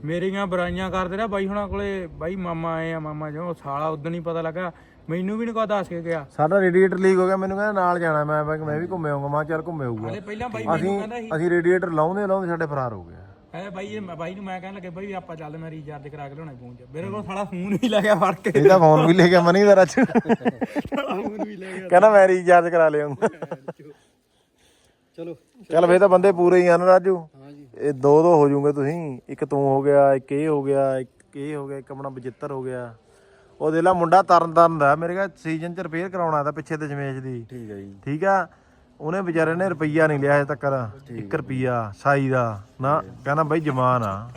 ਮੇਰੀਆਂ ਬੁਰਾਈਆਂ ਕਰਦੇ ਰਿਹਾ। ਬਾਈ ਹੁਣਾਂ ਕੋਲੇ ਬਾਈ ਮਾਮਾ ਆਏ ਆ ਮਾਮਾ ਜੋ ਸਾਲਾ ਉਦੋਂ ਹੀ ਪਤਾ ਲੱਗਾ ਮੈਨੂੰ ਵੀ ਨੀ ਕੋਈ ਦੱਸ ਕੇ ਗਿਆ। ਸਾਡਾ ਰੇਡੀਏਟਰ ਲੀਕ ਹੋ ਗਿਆ ਮੈਨੂੰ ਕਹਿੰਦਾ ਨਾਲ ਜਾਣਾ ਮੈਂ ਮੈਂ ਮੈਂ ਵੀ ਘੁੰਮੇ ਆਉਂਗਾ ਮੈਂ ਕਿਹਾ ਚੱਲ ਘੁੰਮੇ ਆਊਗਾ ਹਲੇ ਪਹਿਲਾਂ ਬਾਈ ਅਸੀਂ ਮੈਨੂੰ ਕਹਿੰਦਾ ਸੀ ਅਸੀਂ ਰੇਡੀਏਟਰ ਲਾਉਂਦੇ ਲਾਉਂਦੇ ਸਾਡੇ ਫਰਾਰ ਹੋ ਗਿਆ ਐ ਬਾਈ ਇਹ- ਬਾਈ ਨੂੰ ਮੈਂ ਕਹਿਣ ਲੱਗੇ ਬਾਈ ਆਪਾਂ ਚੱਲਦੇ ਮੈਂ ਰੀਚਾਰਜ ਕਰਾ ਕੇ ਲਿਆਉਣਾ ਫੋਨ 'ਚ। ਮੇਰੇ ਕੋਲ ਸਾਲਾ ਫੋਨ ਵੀ ਲੈ ਗਿਆ ਫੜ ਕੇ। ਇਹਦਾ ਫੋਨ ਵੀ ਲੈ ਗਿਆ ਮਨੀ ਦਾ ਰੱਜ ਕਹਿੰਦਾ ਮੈਂ ਰੀਚਾਰਜ ਕਰਾ ਲਿਆਉਂਗਾ ਚਲੋ। ਚੱਲ ਫੇਰ ਤਾਂ ਬੰਦੇ ਪੂਰੇ ਹੀ ਆ ਨਾ ਰਾਜੂ ਹਾਂਜੀ ਇਹ ਦੋ ਦੋ ਹੋ ਜਾਓਗੇ ਤੁਸੀਂ। ਇੱਕ ਤੂੰ ਹੋ ਗਿਆ ਇੱਕ ਇਹ ਹੋ ਗਿਆ ਇੱਕ ਇਹ ਹੋ ਗਿਆ ਇੱਕ ਆਪਣਾ ਬਜਿੱਤਰ ਹੋ ਗਿਆ। ਉਹ ਦੇ ਲਾ ਮੁੰਡਾ ਤਰਨ ਤਰਨ ਦਾ ਮੇਰੇ ਕਾ ਸੀਜ਼ਨ ਚ ਰਿਪੇਅਰ ਕਰਾਉਣਾ ਤਾਂ ਪਿੱਛੇ ਤੇ ਜਮੇਸ਼ ਦੀ। ਠੀਕ ਆ ਜੀ। ਠੀਕ ਆ? ਉਹਨੇ ਵਿਚਾਰੇ ਨੇ ਰੁਪਈਆ ਨਹੀਂ ਲਿਆ ਹਜੇ ਤੱਕ। 1 ਰੁਪਈਆ ਸਾਈ ਦਾ। ਨਾ ਕਹਿੰਦਾ ਬਈ ਜਵਾਨ ਆ।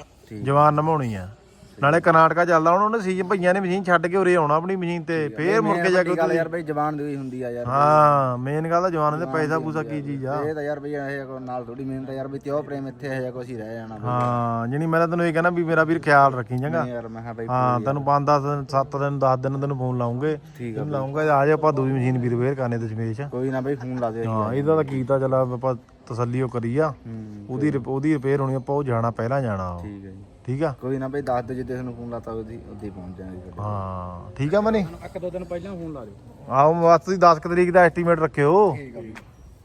ਜਵਾਨ ਨਮਾਉਣੀ ਆ। ਨਾਲੇ ਕਰਨਾਟਕਾ ਚੱਲਦਾ ਹੁਣ ਉਹਨੇ ਸੀਜ਼ਨ ਭਈਆਂ ਨੇ ਮਸ਼ੀਨ ਛੱਡ ਕੇ ਉਰੇ ਆਉਣਾ ਆਪਣੀ ਮਸ਼ੀਨ ਤੇ ਫੇਰ ਮੁੜ ਕੇ ਜਾ ਕੇ ਗੱਲ ਯਾਰ ਬਈ ਜ਼ਬਾਨ ਦੀ ਹੁੰਦੀ ਆ ਯਾਰ। ਹਾਂ ਮੇਨ ਗੱਲ ਤਾਂ ਜਵਾਨ ਦੇ ਪੈਸਾ ਪੂਸਾ ਕੀ ਚੀਜ਼ ਆ। ਇਹ ਤਾਂ ਯਾਰ ਬਈ ਇਹ ਕੋ ਨਾਲ ਥੋੜੀ ਮਿਹਨਤ ਆ ਯਾਰ ਬਈ ਤਿਉ ਪ੍ਰੇਮ ਇੱਥੇ ਹੈ ਜਾਂ ਕੁਛ ਹੀ ਰਹਿ ਜਾਣਾ। ਹਾਂ ਜਣੀ ਮੈਂ ਤਾਂ ਤੈਨੂੰ ਇਹ ਕਹਿਣਾ ਵੀ ਮੇਰਾ ਵੀਰ ਖਿਆਲ ਰੱਖੀ ਚੰਗਾ। ਯਾਰ ਮੈਂ ਕਿਹਾ ਬਈ ਹਾਂ ਤੈਨੂੰ 5 10 ਦਿਨ 7 ਦਿਨ 10 ਦਿਨ ਤੈਨੂੰ ਫੋਨ ਲਾਉਂਗੇ। ਤੈਨੂੰ ਲਾਉਂਗਾ ਆ ਜਾ ਆਪਾਂ ਦੂਜੀ ਮਸ਼ੀਨ ਵੀ ਰਿਪੇਅਰ ਕਰਨੇ ਤੇ ਜਮੇਸ਼ ਕੋਈ ਨਾ ਬਈ ਫੋਨ ਲਾ ਦੇ ਹਾਂ ਇਹਦਾ ਤਾਂ ਕੀਤਾ ਚਲ ਆਪਾਂ ਤਸੱਲੀ ਉਹ ਕਰੀ ਆ। ਹੂੰ ਉਹਦੀ ਉਹਦੀ ਰਿਪੇਅਰ ਹੋਣੀ ਆਪਾਂ ਉਹ ਜਾਣਾ ਪਹਿਲਾਂ ਜਾਣਾ। ਠੀਕ ਹੈ ਜੀ। ਠੀਕ ਆ? ਕੋਈ ਨਾ ਬਈ ਦੱਸ ਦਿਓ ਜਿੱਦੇ ਤੁਹਾਨੂੰ ਫੋਨ ਲਾਤਾ ਉਹਦੀ ਉੱਦੀ ਪਹੁੰਚ ਜਾਣਾ ਜੀ ਹਾਂ ਠੀਕ ਆ ਮਨੀ? ਇੱਕ ਦੋ ਦਿਨ ਪਹਿਲਾਂ ਫੋਨ ਲਾ ਦਿਓ। ਆਓ ਬਸ ਤੁਸੀਂ 10 ਕੁ ਤਰੀਕ ਦਾ ਐਸਟੀਮੇਟ ਰੱਖਿਓ।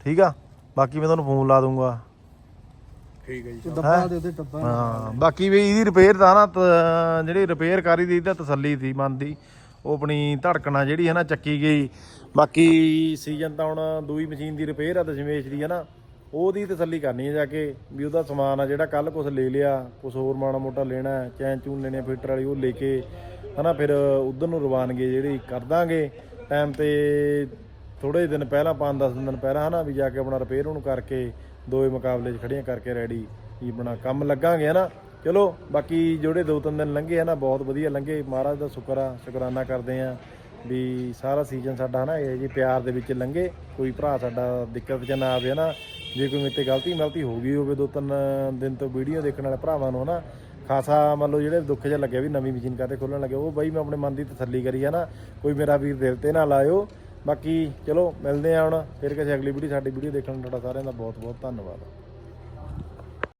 ਠੀਕ ਆ ਬਾਕੀ ਮੈਂ ਤੁਹਾਨੂੰ ਫੋਨ ਲਾ ਦੂੰਗਾ। ਠੀਕ ਹੈ ਜੀ ਡੱਬਾ ਦੇ ਉਹਦੇ ਡੱਬਾ ਹਾਂ ਬਾਕੀ ਵੀ ਇਹਦੀ ਰਿਪੇਅਰ ਦਾ ਨਾ ਤ- ਜਿਹੜੀ ਰਿਪੇਅਰ ਕਰੀ ਦੀ ਤਾਂ ਤਸੱਲੀ ਸੀ ਮਨ ਦੀ। ਉਹ ਆਪਣੀ ਧੜਕਣਾ ਜਿਹੜੀ ਹੈ ਨਾ ਚੱਕੀ ਗਈ। ਬਾਕੀ ਸੀਜ਼ਨ ਤਾਂ ਹੁਣ ਦੂਈ ਮਸ਼ੀਨ ਦੀ ਰਿਪੇਅਰ ਆ ਦਸ਼ਮੇਸ਼ ਦੀ ਹੈ ਨਾ? ਉਹਦੀ ਤਸੱਲੀ ਕਰਨੀ ਹੈ ਜਾ ਕੇ, ਵੀ ਉਹਦਾ ਸਮਾਨ ਆ ਜਿਹੜਾ ਕੱਲ ਕੁਝ ਲੈ ਲਿਆ ਕੁਝ ਹੋਰ ਮਾੜਾ ਮੋਟਾ ਲੈਣਾ ਚੈਨ ਚੂਨ ਲੈਣੇ ਫਿਲਟਰ ਵਾਲੀ ਉਹ ਲੈ ਕੇ, ਹਨਾ, ਫਿਰ ਉਧਰ ਨੂੰ ਰਵਾਨਗੀ ਜਿਹੜੀ ਕਰ ਦਾਂਗੇ। ਟਾਈਮ ਤੇ ਥੋੜੇ ਦਿਨ ਪਹਿਲਾਂ 5-10 ਦਿਨ ਪਹਿਲਾਂ, ਹਨਾ, ਵੀ ਜਾ ਕੇ ਆਪਣਾ ਰਿਪੇਅਰ ਉਹਨੂੰ ਕਰਕੇ ਦੋਏ ਮੁਕਾਬਲੇ 'ਚ ਖੜੀਆਂ ਕਰਕੇ ਰੈਡੀ ਵੀ ਆਪਣਾ ਕੰਮ ਲੱਗਾਂਗੇ, ਹਨਾ। ਚਲੋ, ਬਾਕੀ ਜਿਹੜੇ ਦੋ ਤਿੰਨ ਦਿਨ ਲੰਘੇ, ਹਨਾ, ਬਹੁਤ ਵਧੀਆ ਲੰਘੇ। ਮਹਾਰਾਜ ਦਾ ਸ਼ੁਕਰ ਆ, ਸ਼ੁਕਰਾਨਾ ਕਰਦੇ ਆ ਵੀ ਸਾਰਾ ਸੀਜ਼ਨ ਸਾਡਾ, ਹਨਾ, ਇਹ ਜੀ ਪਿਆਰ ਦੇ ਵਿੱਚ ਲੰਘੇ। ਕੋਈ ਭਰਾ ਸਾਡਾ ਦਿੱਕਤ 'ਚ ਨਾ ਆਵੇ, ਹਨਾ। ਜੇ ਕੋਈ ਮੇਰੇ ਤੇ ਗਲਤੀ ਮਲਤੀ ਹੋ ਗਈ ਹੋਵੇ ਦੋ ਤਿੰਨ ਦਿਨ ਤੋਂ ਵੀਡੀਓ ਦੇਖਣ ਵਾਲੇ ਭਰਾਵਾਂ ਨੂੰ, ਹਨਾ? ਖਾਸਾ ਮੰਨ ਲਓ ਜਿਹੜੇ ਦੁੱਖ ਜਿਹਾ ਲੱਗਿਆ ਵੀ ਨਵੀਂ ਮਸ਼ੀਨ ਕਾਤੇ ਖੋਲਣ ਲੱਗੇ, ਉਹ ਬਾਈ ਮੈਂ ਆਪਣੇ ਮਨ ਦੀ ਤਸੱਲੀ ਕਰੀ ਆ ਨਾ ਕੋਈ ਮੇਰਾ ਵੀਰ ਦਿਲ ਤੇ ਨਾ ਲਾਇਓ। ਬਾਕੀ ਚਲੋ, ਮਿਲਦੇ ਆ ਹੁਣ, ਫਿਰ ਕਿਸੇ ਅਗਲੀ ਵੀਡੀਓ ਸਾਡੀ ਵੀਡੀਓ ਦੇਖਣ ਲਈ ਤੁਹਾਡਾ ਸਾਰਿਆਂ ਦਾ ਬਹੁਤ ਬਹੁਤ ਧੰਨਵਾਦ।